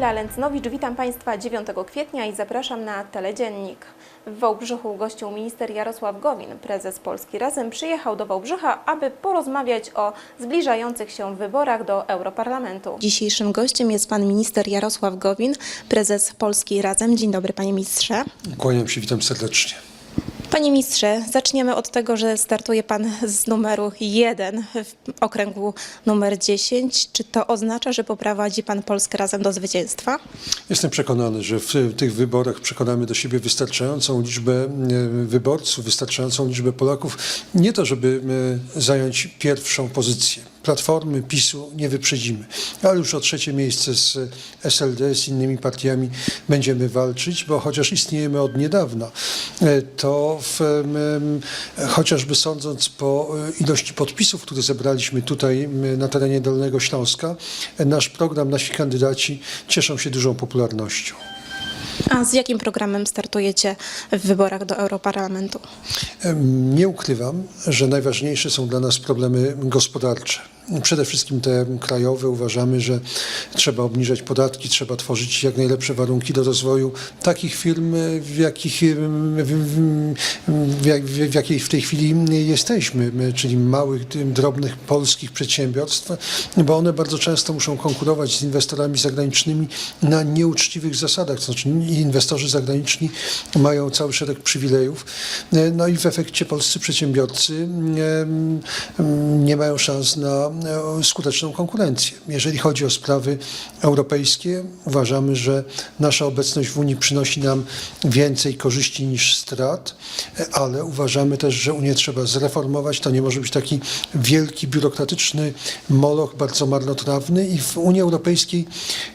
Kamila Lęcnowicz, witam Państwa 9 kwietnia i zapraszam na Teledziennik. W Wałbrzychu gościł minister Jarosław Gowin. Prezes Polski Razem przyjechał do Wałbrzycha, aby porozmawiać o zbliżających się wyborach do Europarlamentu. Dzisiejszym gościem jest pan minister Jarosław Gowin, prezes Polski Razem. Dzień dobry panie ministrze. Kłaniam się, witam serdecznie. Panie ministrze, zaczniemy od tego, że startuje pan z numeru 1 w okręgu numer 10. Czy to oznacza, że poprowadzi pan Polskę Razem do zwycięstwa? Jestem przekonany, że w tych wyborach przekonamy do siebie wystarczającą liczbę e, wyborców, wystarczającą liczbę Polaków, nie to, żeby e, zająć pierwszą pozycję. Platformy PiSu nie wyprzedzimy, ale już o trzecie miejsce z SLD, z innymi partiami będziemy walczyć, bo chociaż istniejemy od niedawna, e, to w, chociażby sądząc po ilości podpisów, które zebraliśmy tutaj na terenie Dolnego Śląska, e, nasz program, nasi kandydaci cieszą się dużą popularnością. A z jakim programem startujecie w wyborach do Europarlamentu? Nie ukrywam, że najważniejsze są dla nas problemy gospodarcze. Przede wszystkim te krajowe. Uważamy, że trzeba obniżać podatki, trzeba tworzyć jak najlepsze warunki do rozwoju takich firm, w, jakich, w, w, w, jak- w jakiej w tej chwili jesteśmy, czyli małych, drobnych polskich przedsiębiorstw, bo one bardzo często muszą konkurować z inwestorami zagranicznymi na nieuczciwych zasadach. To znaczy inwestorzy zagraniczni mają cały szereg przywilejów, no i w efekcie polscy przedsiębiorcy nie mają szans na skuteczną konkurencję. Jeżeli chodzi o sprawy europejskie, uważamy, że nasza obecność w Unii przynosi nam więcej korzyści niż strat, e, ale uważamy też, że Unię trzeba zreformować. To nie może być taki wielki, biurokratyczny moloch, bardzo marnotrawny i w Unii Europejskiej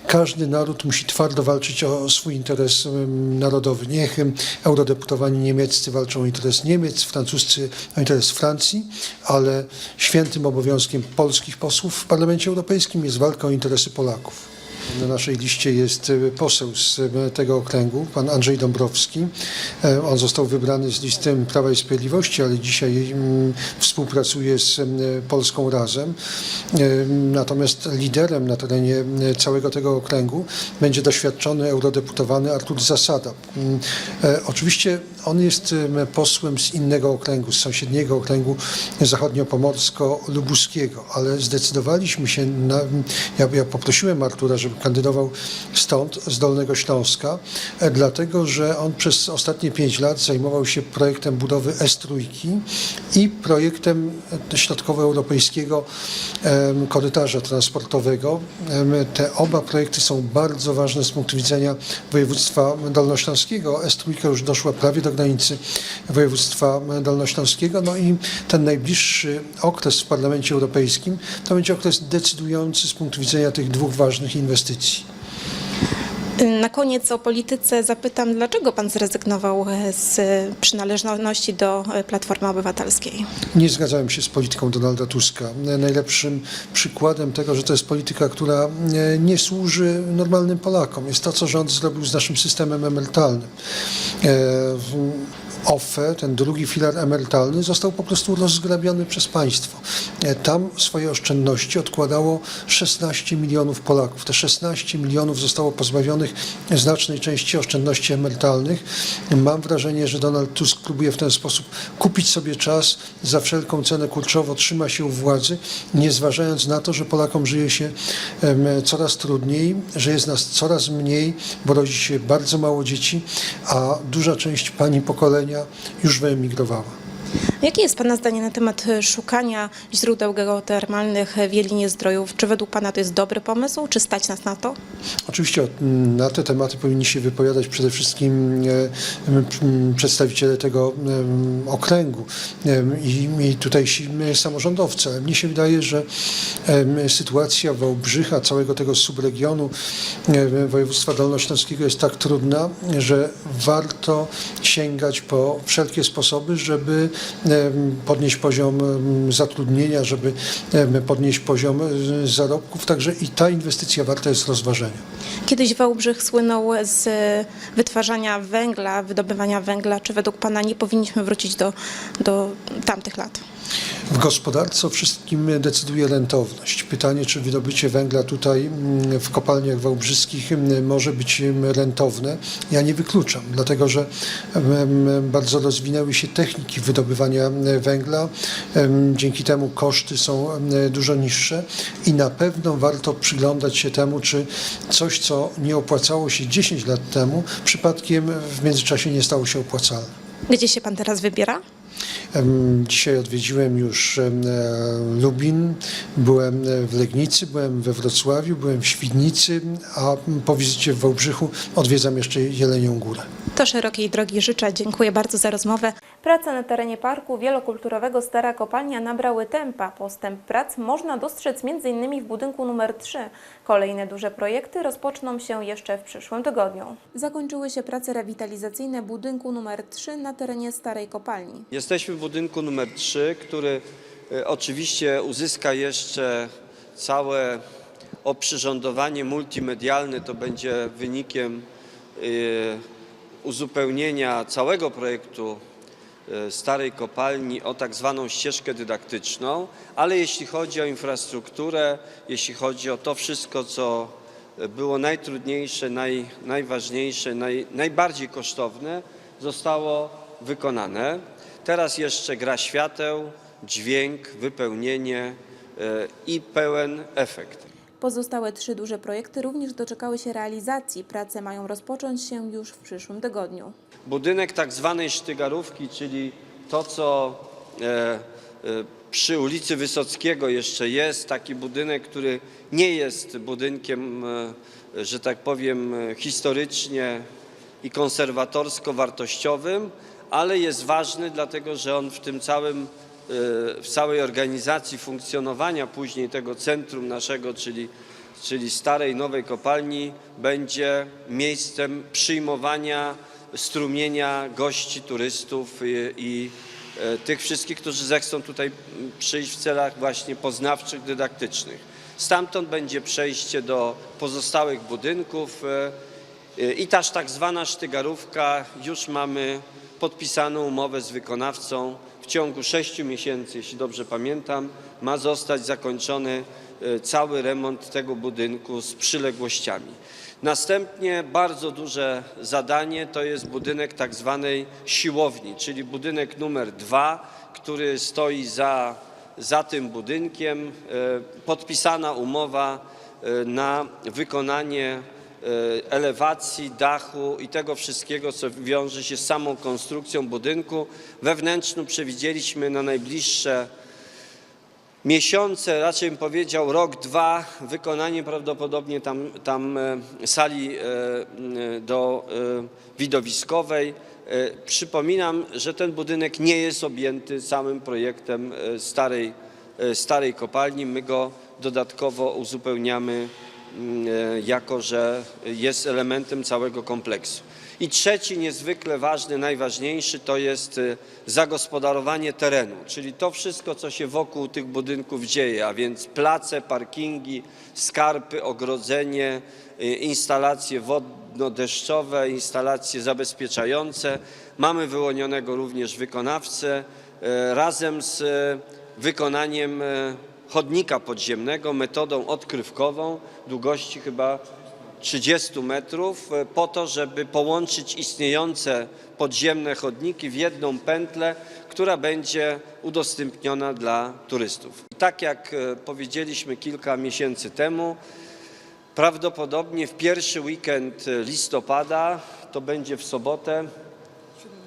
każdy naród musi twardo walczyć o swój interes narodowy. Niech eurodeputowani niemieccy walczą o interes Niemiec, francuscy o interes Francji, ale świętym obowiązkiem polskich posłów w Parlamencie Europejskim jest walka o interesy Polaków. Na naszej liście jest e, poseł z e, tego okręgu, pan Andrzej Dąbrowski. E, On został wybrany z listy Prawa i Sprawiedliwości, ale dzisiaj mm, współpracuje z Polską Razem. Natomiast liderem na terenie całego tego okręgu będzie doświadczony eurodeputowany Artur Zasada. Mm, Oczywiście on jest em, posłem z innego okręgu, z sąsiedniego okręgu zachodniopomorsko-lubuskiego, ale zdecydowaliśmy się na, ja, ja poprosiłem Artura, żeby kandydował stąd, z Dolnego Śląska, e, dlatego, że on przez ostatnie pięć lat zajmował się projektem budowy S3 i projektem e, środkowoeuropejskiego korytarza transportowego. Te oba projekty są bardzo ważne z punktu widzenia województwa dolnośląskiego. S3 już doszła prawie do granicy województwa dolnośląskiego. No i ten najbliższy okres w Parlamencie Europejskim to będzie okres decydujący z punktu widzenia tych dwóch ważnych inwestycji. Na koniec o polityce zapytam, dlaczego pan zrezygnował e, z przynależności do e, Platformy Obywatelskiej? Nie zgadzałem się z polityką Donalda Tuska. Najlepszym przykładem tego, że to jest polityka, która e, nie służy normalnym Polakom, jest to, co rząd zrobił z naszym systemem emerytalnym. OFE, ten drugi filar emerytalny, został po prostu rozgrabiony przez państwo. E, Tam swoje oszczędności odkładało 16 milionów Polaków. Te 16 milionów zostało pozbawionych znacznej części oszczędności emerytalnych. Mam wrażenie, że Donald Tusk próbuje w ten sposób kupić sobie czas, za wszelką cenę kurczowo trzyma się u władzy, nie zważając na to, że Polakom żyje się coraz trudniej, że jest nas coraz mniej, bo rodzi się bardzo mało dzieci, a duża część pani pokolenia już wyemigrowała. Jakie jest pana zdanie na temat e, szukania źródeł geotermalnych w Jelinie Zdrojów? Czy według pana to jest dobry pomysł? Czy stać nas na to? Oczywiście mm, na te tematy powinni się wypowiadać przede wszystkim e, przedstawiciele tego okręgu i, tutejsi m, samorządowcy. Ale mnie się wydaje, że sytuacja Wałbrzycha, całego tego subregionu województwa dolnośląskiego jest tak trudna, że warto sięgać po wszelkie sposoby, żeby podnieść poziom zatrudnienia, żeby podnieść poziom e, zarobków, także i ta inwestycja warta jest rozważenia. Kiedyś Wałbrzych słynął z wytwarzania węgla, wydobywania węgla. Czy według Pana nie powinniśmy wrócić do, do tamtych lat? W gospodarce o wszystkim decyduje rentowność. Pytanie, czy wydobycie węgla tutaj mm, w kopalniach wałbrzyskich mm, może być mm, rentowne, ja nie wykluczam, dlatego że bardzo rozwinęły się techniki wydobywania węgla. Dzięki temu koszty są dużo niższe i na pewno warto przyglądać się temu, czy coś, co nie opłacało się 10 lat temu, przypadkiem w międzyczasie nie stało się opłacalne. Gdzie się Pan teraz wybiera? Dzisiaj odwiedziłem już e, Lubin, byłem e, w Legnicy, byłem we Wrocławiu, byłem w Świdnicy, a po wizycie w Wałbrzychu odwiedzam jeszcze Jelenią Górę. To szerokiej drogi życzę. Dziękuję bardzo za rozmowę. Prace na terenie parku wielokulturowego Stara Kopalnia nabrały tempa. Postęp prac można dostrzec m.in. w budynku numer 3. Kolejne duże projekty rozpoczną się jeszcze w przyszłym tygodniu. Zakończyły się prace rewitalizacyjne budynku numer 3 na terenie Starej Kopalni. Jesteśmy w budynku numer 3, który e, oczywiście uzyska jeszcze całe oprzyrządowanie multimedialne. To będzie wynikiem e, uzupełnienia całego projektu starej kopalni o tak zwaną ścieżkę dydaktyczną, ale jeśli chodzi o infrastrukturę, jeśli chodzi o to wszystko, co było najtrudniejsze, naj, najważniejsze, naj, najbardziej kosztowne, zostało wykonane. Teraz jeszcze gra świateł, dźwięk, wypełnienie e, i pełen efekt. Pozostałe trzy duże projekty również doczekały się realizacji. Prace mają rozpocząć się już w przyszłym tygodniu. Budynek tak zwanej sztygarówki, czyli to, co e, e, przy ulicy Wysockiego jeszcze jest, taki budynek, który nie jest budynkiem, e, że tak powiem, historycznie i konserwatorsko-wartościowym, ale jest ważny, dlatego że on w tym całym, w całej organizacji funkcjonowania później tego centrum naszego, czyli, czyli starej, nowej kopalni, będzie miejscem przyjmowania strumienia gości, turystów i, i e, tych wszystkich, którzy zechcą tutaj przyjść w celach właśnie poznawczych, dydaktycznych. Stamtąd będzie przejście do pozostałych budynków e, i ta tak zwana sztygarówka, już mamy podpisaną umowę z wykonawcą. W ciągu sześciu miesięcy, jeśli dobrze pamiętam, ma zostać zakończony e, cały remont tego budynku z przyległościami. Następnie bardzo duże zadanie to jest budynek tak zwanej siłowni, czyli budynek numer dwa, który stoi za, za tym budynkiem. E, Podpisana umowa e, na wykonanie elewacji, dachu i tego wszystkiego, co wiąże się z samą konstrukcją budynku. Wewnętrzną przewidzieliśmy na najbliższe miesiące, raczej bym powiedział rok, dwa, wykonanie prawdopodobnie tam, tam e, sali e, do widowiskowej. Przypominam, że ten budynek nie jest objęty samym projektem starej, starej kopalni. My go dodatkowo uzupełniamy jako że jest elementem całego kompleksu. I trzeci, niezwykle ważny, najważniejszy, to jest e, zagospodarowanie terenu, czyli to wszystko, co się wokół tych budynków dzieje, a więc place, parkingi, skarpy, ogrodzenie, e, instalacje wodno-deszczowe, instalacje zabezpieczające. Mamy wyłonionego również wykonawcę e, razem z e, wykonaniem e, chodnika podziemnego metodą odkrywkową długości chyba 30 metrów e, po to, żeby połączyć istniejące podziemne chodniki w jedną pętlę, która będzie udostępniona dla turystów. Tak jak e, powiedzieliśmy kilka miesięcy temu, prawdopodobnie w pierwszy weekend e, listopada, to będzie w sobotę,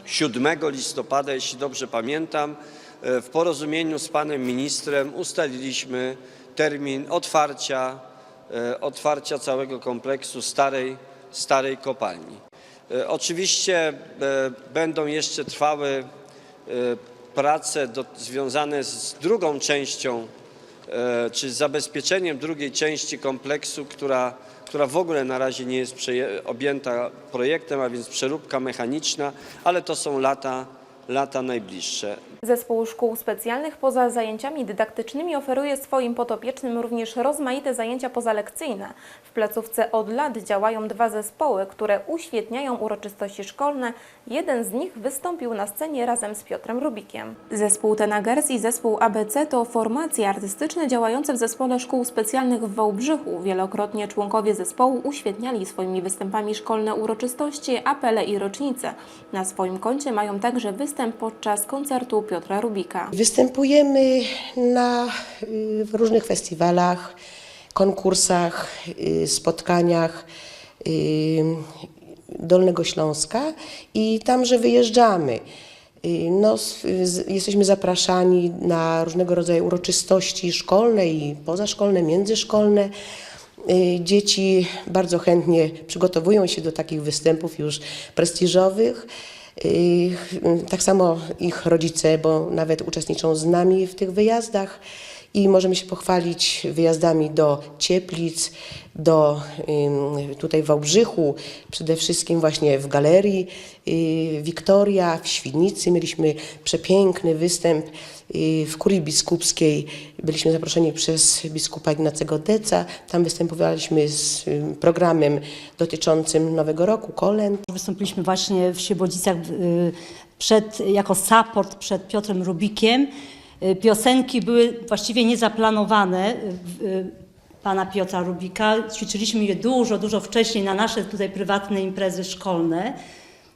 7 listopada, jeśli dobrze pamiętam, w porozumieniu z panem ministrem ustaliliśmy termin otwarcia, e, otwarcia całego kompleksu starej, starej kopalni. E, Oczywiście e, będą jeszcze trwały prace do, związane z drugą częścią czy z zabezpieczeniem drugiej części kompleksu, która, która w ogóle na razie nie jest objęta projektem, a więc przeróbka mechaniczna, ale to są lata lata najbliższe. Zespół szkół specjalnych poza zajęciami dydaktycznymi oferuje swoim podopiecznym również rozmaite zajęcia pozalekcyjne. W placówce od lat działają dwa zespoły, które uświetniają uroczystości szkolne. Jeden z nich wystąpił na scenie razem z Piotrem Rubikiem. Zespół Tenagers i zespół ABC to formacje artystyczne działające w zespole szkół specjalnych w Wałbrzychu. Wielokrotnie członkowie zespołu uświetniali swoimi występami szkolne uroczystości, apele i rocznice. Na swoim koncie mają także występ podczas koncertu Piotra Rubika. Występujemy na, y, w różnych festiwalach, konkursach, y, spotkaniach y, Dolnego Śląska i tamże wyjeżdżamy. Y, No, jesteśmy zapraszani na różnego rodzaju uroczystości szkolne i pozaszkolne, międzyszkolne. Y, Dzieci bardzo chętnie przygotowują się do takich występów już prestiżowych. Y, Tak samo ich rodzice, bo nawet uczestniczą z nami w tych wyjazdach i możemy się pochwalić wyjazdami do Cieplic, do tutaj w Wałbrzychu, przede wszystkim właśnie w galerii y, Wiktoria, w Świdnicy mieliśmy przepiękny występ y, w kurii biskupskiej. Byliśmy zaproszeni przez biskupa Ignacego Deca. Tam występowaliśmy z programem dotyczącym Nowego Roku, kolęd. Wystąpiliśmy właśnie w Świebodzicach y, przed, jako support przed Piotrem Rubikiem. Y, Piosenki były właściwie niezaplanowane y, y, pana Piotra Rubika. Ćwiczyliśmy je dużo, dużo wcześniej na nasze tutaj prywatne imprezy szkolne.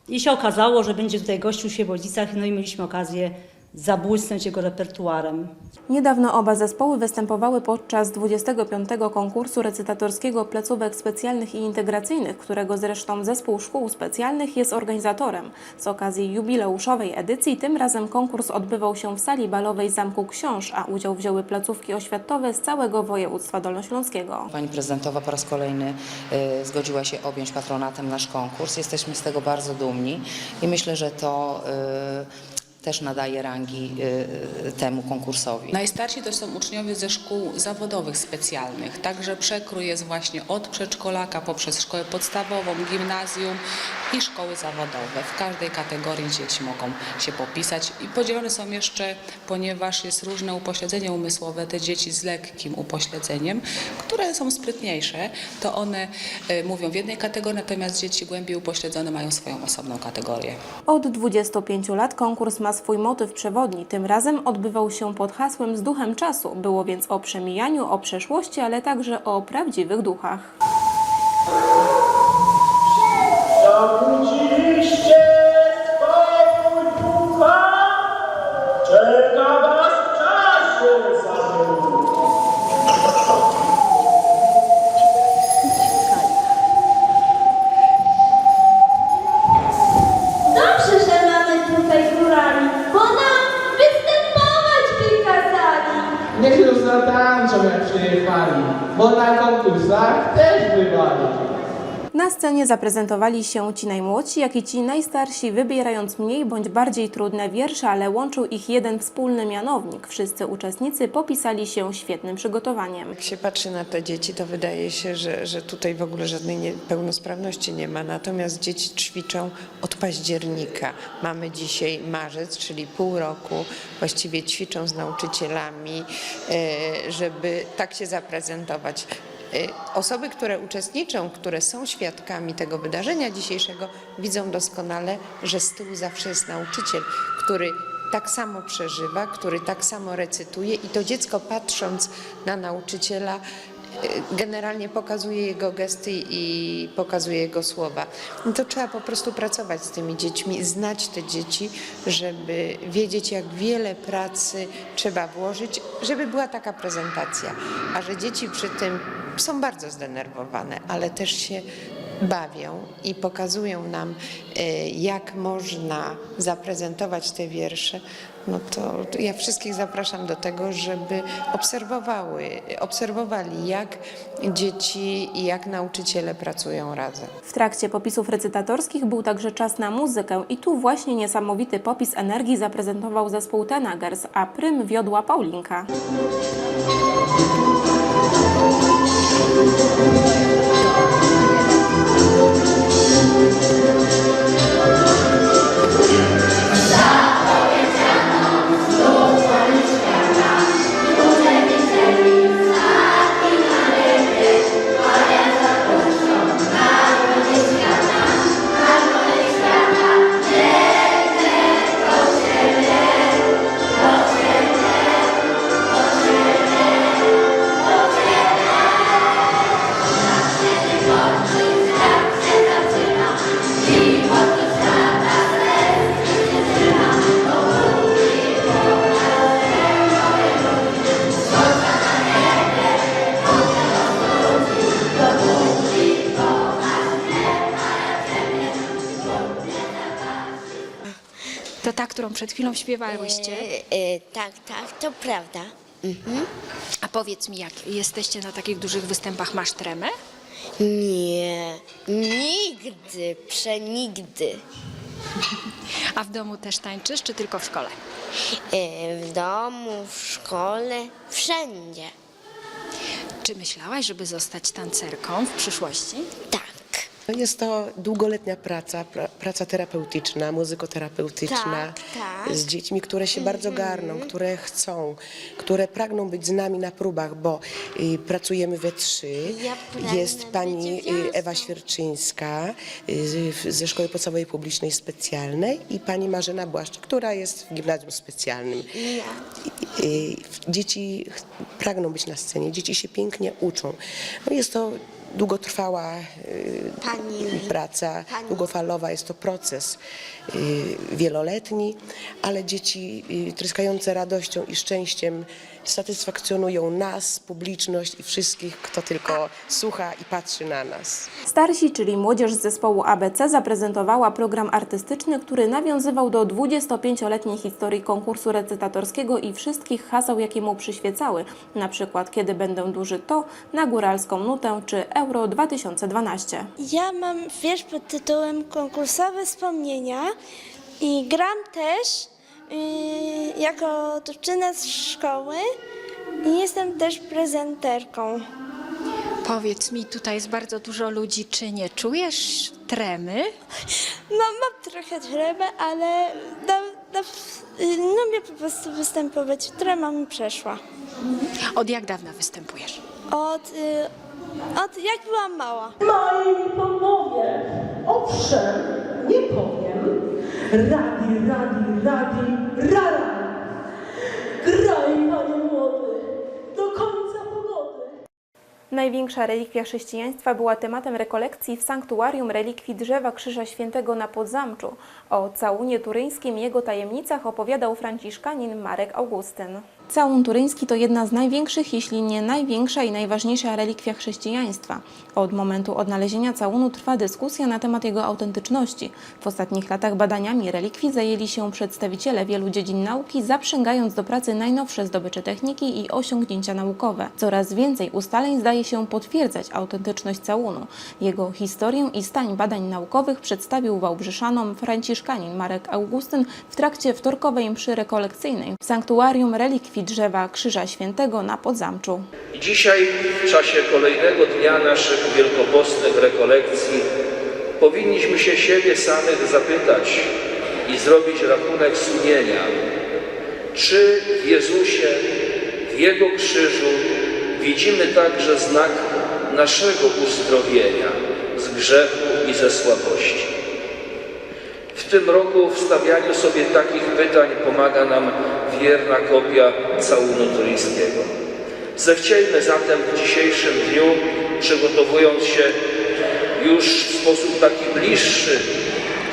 I się okazało, że będzie tutaj gościu w Świebodzicach, no i mieliśmy okazję zabłysnąć jego repertuarem. Niedawno oba zespoły występowały podczas 25. konkursu recytatorskiego placówek specjalnych i integracyjnych, którego zresztą zespół szkół specjalnych jest organizatorem. Z okazji jubileuszowej edycji tym razem konkurs odbywał się w sali balowej Zamku Książ, a udział wzięły placówki oświatowe z całego województwa dolnośląskiego. Pani prezydentowa po raz kolejny y, zgodziła się objąć patronatem nasz konkurs. Jesteśmy z tego bardzo dumni i myślę, że to y, też nadaje rangi y, temu konkursowi. Najstarsi to są uczniowie ze szkół zawodowych specjalnych, także przekrój jest właśnie od przedszkolaka poprzez szkołę podstawową, gimnazjum i szkoły zawodowe. W każdej kategorii dzieci mogą się popisać i podzielone są jeszcze, ponieważ jest różne upośledzenie umysłowe, te dzieci z lekkim upośledzeniem, które są sprytniejsze, to one y, mówią w jednej kategorii, natomiast dzieci głębiej upośledzone mają swoją osobną kategorię. Od 25 lat konkurs ma swój motyw przewodni. Tym razem odbywał się pod hasłem z duchem czasu. Było więc o przemijaniu, o przeszłości, ale także o prawdziwych duchach. Zabudziliście Zaprezentowali się ci najmłodsi, jak i ci najstarsi, wybierając mniej bądź bardziej trudne wiersze, ale łączył ich jeden wspólny mianownik. Wszyscy uczestnicy popisali się świetnym przygotowaniem. Jak się patrzy na te dzieci, to wydaje się, że, że tutaj w ogóle żadnej niepełnosprawności nie ma. Natomiast dzieci ćwiczą od października. Mamy dzisiaj marzec, czyli pół roku. Właściwie ćwiczą z nauczycielami, e, żeby tak się zaprezentować. E, Osoby, które uczestniczą, które są świadkami tego wydarzenia dzisiejszego, widzą doskonale, że z tyłu zawsze jest nauczyciel, który tak samo przeżywa, który tak samo recytuje i to dziecko patrząc na nauczyciela y, generalnie pokazuje jego gesty i pokazuje jego słowa. No to trzeba po prostu pracować z tymi dziećmi, znać te dzieci, żeby wiedzieć, jak wiele pracy trzeba włożyć, żeby była taka prezentacja. A że dzieci przy tym są bardzo zdenerwowane, ale też się bawią i pokazują nam, y, jak można zaprezentować te wiersze, no to ja wszystkich zapraszam do tego, żeby obserwowały, obserwowali, jak dzieci i jak nauczyciele pracują razem. W trakcie popisów recytatorskich był także czas na muzykę i tu właśnie niesamowity popis energii zaprezentował zespół Tenagers, a prym wiodła Paulinka. Za przed chwilą śpiewałyście. E, tak, tak, to prawda. A powiedz mi, jak jesteście na takich dużych występach, masz tremę? Nie, nigdy, przenigdy. A w domu też tańczysz, czy tylko w szkole? E, w domu, w szkole, wszędzie. Czy myślałaś, żeby zostać tancerką w przyszłości? Tak. Jest to długoletnia praca, pra, praca terapeutyczna, muzykoterapeutyczna Tak, tak. z dziećmi, które się bardzo garną, które chcą, które pragną być z nami na próbach, bo y, pracujemy we trzy. Ja Jest pani y. Ewa Świerczyńska y, ze Szkoły Podstawowej Publicznej Specjalnej i pani Marzena Błaszczyk, która jest w gimnazjum specjalnym. Ja. Y, Dzieci pragną być na scenie, dzieci się pięknie uczą. No jest to długotrwała y, Pani- praca, pani- długofalowa, jest to proces y, wieloletni, ale dzieci y, tryskające radością i szczęściem satysfakcjonują nas, publiczność i wszystkich, kto tylko słucha i patrzy na nas. Starsi, czyli młodzież z zespołu ABC, zaprezentowała program artystyczny, który nawiązywał do 25-letniej historii konkursu recytatorskiego i wszystkich haseł, jakie mu przyświecały, na przykład Kiedy będę duży to, Na góralską nutę czy Euro 2012. Ja mam wiersz pod tytułem Konkursowe wspomnienia i gram też jako dziewczyna z szkoły i jestem też prezenterką. Powiedz mi, tutaj jest bardzo dużo ludzi, czy nie czujesz tremy? No, mam trochę tremę, ale da, yy, lubię po prostu występować. Trema mi przeszła. Od jak dawna występujesz? Od, yy, od jak byłam mała. Moi panowie, owszem, nie powiem. Radi, radi, radi, rara. Graj, panie młody, do końca pogody. Największa relikwia chrześcijaństwa była tematem rekolekcji w sanktuarium relikwii drzewa Krzyża Świętego na Podzamczu. O całunie turyńskim i jego tajemnicach opowiadał franciszkanin Marek Augustyn. Całun turyński to jedna z największych, jeśli nie największa i najważniejsza relikwia chrześcijaństwa. Od momentu odnalezienia całunu trwa dyskusja na temat jego autentyczności. W ostatnich latach badaniami relikwii zajęli się przedstawiciele wielu dziedzin nauki, zaprzęgając do pracy najnowsze zdobycze techniki i osiągnięcia naukowe. Coraz więcej ustaleń zdaje się potwierdzać autentyczność całunu. Jego historię i stań badań naukowych przedstawił Wałbrzyszanom franciszkanin Marek Augustyn w trakcie wtorkowej mszy rekolekcyjnej w sanktuarium relikwii drzewa Krzyża Świętego na Podzamczu. Dzisiaj, w czasie kolejnego dnia naszych wielkopostnych rekolekcji, powinniśmy się siebie samych zapytać i zrobić rachunek sumienia, czy w Jezusie, w Jego krzyżu widzimy także znak naszego uzdrowienia z grzechu i ze słabości. W tym roku w stawianiu sobie takich pytań pomaga nam wierna kopia całunu turyńskiego. Zechciejmy zatem w dzisiejszym dniu, przygotowując się już w sposób taki bliższy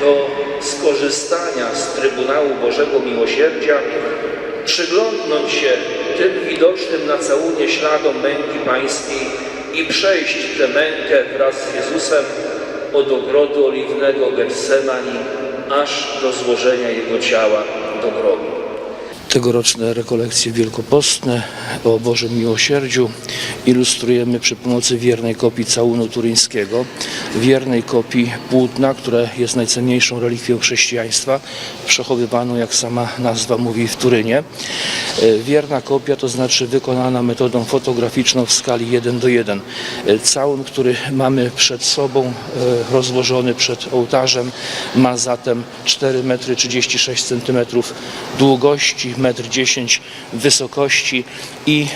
do skorzystania z Trybunału Bożego Miłosierdzia, przyglądnąć się tym widocznym na całunie śladom męki Pańskiej i przejść tę mękę wraz z Jezusem od ogrodu oliwnego Getsemani aż do złożenia Jego ciała do grobu. Tegoroczne rekolekcje wielkopostne o Bożym Miłosierdziu ilustrujemy przy pomocy wiernej kopii całunu turyńskiego, wiernej kopii płótna, które jest najcenniejszą relikwią chrześcijaństwa, przechowywaną, jak sama nazwa mówi, w Turynie. E, Wierna kopia to znaczy wykonana metodą fotograficzną w skali 1 do 1. E, Całun, który mamy przed sobą, e, rozłożony przed ołtarzem, ma zatem 4 metry 36 centymetrów długości, 1,10 m wysokości i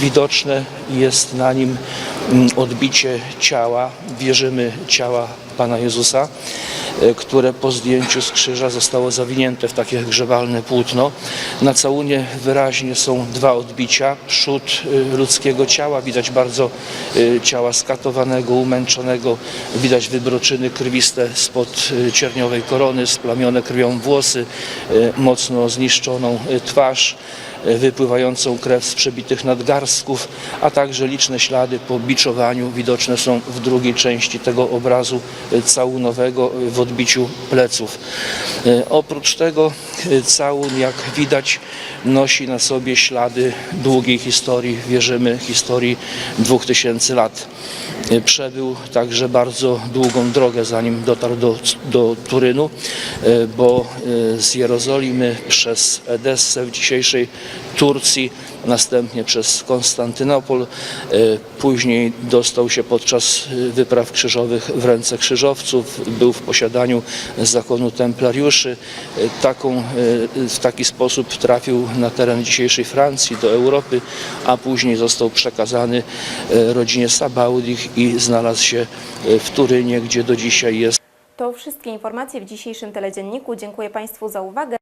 widoczne jest na nim odbicie ciała, wierzymy ciała Pana Jezusa, e, które po zdjęciu z krzyża zostało zawinięte w takie grzewalne płótno. Na całunie wyraźnie są dwa odbicia. Przód e, ludzkiego ciała, widać bardzo e, ciała skatowanego, umęczonego, widać wybroczyny krwiste spod cierniowej korony, splamione krwią włosy, mocno zniszczoną twarz, wypływającą krew z przebitych nadgarstków, a także liczne ślady po biczowaniu widoczne są w drugiej części tego obrazu całunowego w odbiciu pleców. E, Oprócz tego e, całun, jak widać, nosi na sobie ślady długiej historii, wierzymy historii 2000 lat. E, Przebył także bardzo długą drogę, zanim dotarł do, do Turynu, e, bo e, z Jerozolimy przez Edessę w dzisiejszej Turcji, następnie przez Konstantynopol, e, później dostał się podczas e, wypraw krzyżowych w ręce krzyżowców, był w posiadaniu zakonu templariuszy. E, Taką, w taki sposób trafił na teren dzisiejszej Francji, do Europy, a później został przekazany rodzinie Sabaudich i znalazł się w Turynie, gdzie do dzisiaj jest. To wszystkie informacje w dzisiejszym teledzienniku. Dziękuję Państwu za uwagę.